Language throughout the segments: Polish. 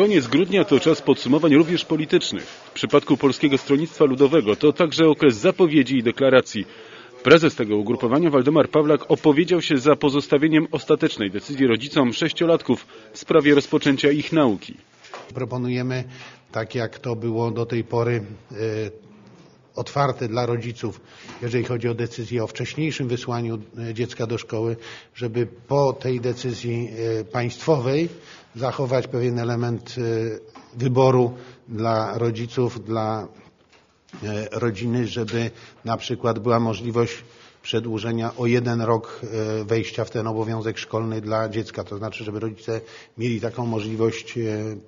Koniec grudnia to czas podsumowań również politycznych. W przypadku Polskiego Stronnictwa Ludowego to także okres zapowiedzi i deklaracji. Prezes tego ugrupowania Waldemar Pawlak opowiedział się za pozostawieniem ostatecznej decyzji rodzicom sześciolatków w sprawie rozpoczęcia ich nauki. Proponujemy, tak jak to było do tej pory, e, otwarte dla rodziców, jeżeli chodzi o decyzję o wcześniejszym wysłaniu e, dziecka do szkoły, żeby po tej decyzji e, państwowej zachować pewien element wyboru dla rodziców, dla rodziny, żeby na przykład była możliwość przedłużenia o jeden rok wejścia w ten obowiązek szkolny dla dziecka. To znaczy, żeby rodzice mieli taką możliwość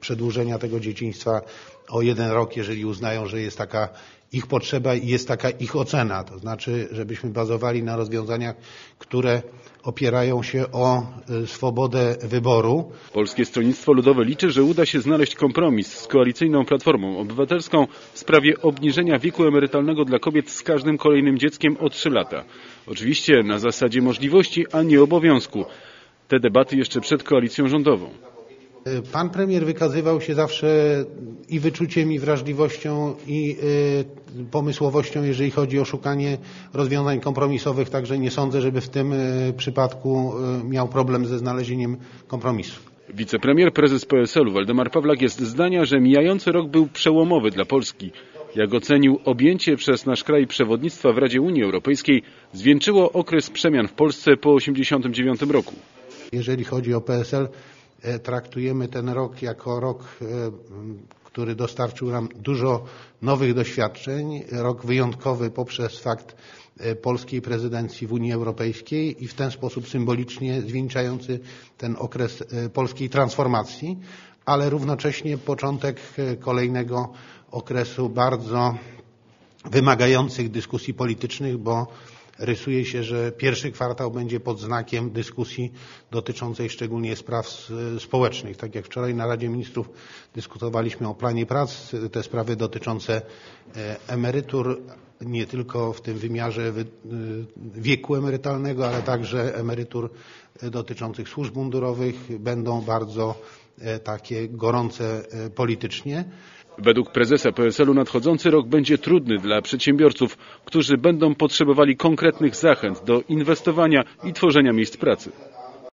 przedłużenia tego dzieciństwa o jeden rok, jeżeli uznają, że jest taka ich potrzeba i jest taka ich ocena. To znaczy, żebyśmy bazowali na rozwiązaniach, które opierają się o swobodę wyboru. Polskie Stronnictwo Ludowe liczy, że uda się znaleźć kompromis z koalicyjną Platformą Obywatelską w sprawie obniżenia wieku emerytalnego dla kobiet z każdym kolejnym dzieckiem o 3 lata. Oczywiście na zasadzie możliwości, a nie obowiązku. Te debaty jeszcze przed koalicją rządową. Pan premier wykazywał się zawsze i wyczuciem, i wrażliwością, i y, pomysłowością, jeżeli chodzi o szukanie rozwiązań kompromisowych, także nie sądzę, żeby w tym y, przypadku y, miał problem ze znalezieniem kompromisu. Wicepremier, prezes PSL-u Waldemar Pawlak jest zdania, że mijający rok był przełomowy dla Polski. Jak ocenił, objęcie przez nasz kraj przewodnictwa w Radzie Unii Europejskiej zwieńczyło okres przemian w Polsce po 1989 roku. Jeżeli chodzi o PSL, traktujemy ten rok jako rok, e, który dostarczył nam dużo nowych doświadczeń, rok wyjątkowy poprzez fakt e, polskiej prezydencji w Unii Europejskiej i w ten sposób symbolicznie zwieńczający ten okres polskiej transformacji, ale równocześnie początek kolejnego okresu bardzo wymagających dyskusji politycznych, bo rysuje się, że pierwszy kwartał będzie pod znakiem dyskusji dotyczącej szczególnie spraw społecznych. Tak jak wczoraj na Radzie Ministrów dyskutowaliśmy o planie prac, te sprawy dotyczące e, emerytur, nie tylko w tym wymiarze e, wieku emerytalnego, ale także emerytur e, dotyczących służb mundurowych będą bardzo takie gorące politycznie. Według prezesa PSL-u nadchodzący rok będzie trudny dla przedsiębiorców, którzy będą potrzebowali konkretnych zachęt do inwestowania i tworzenia miejsc pracy.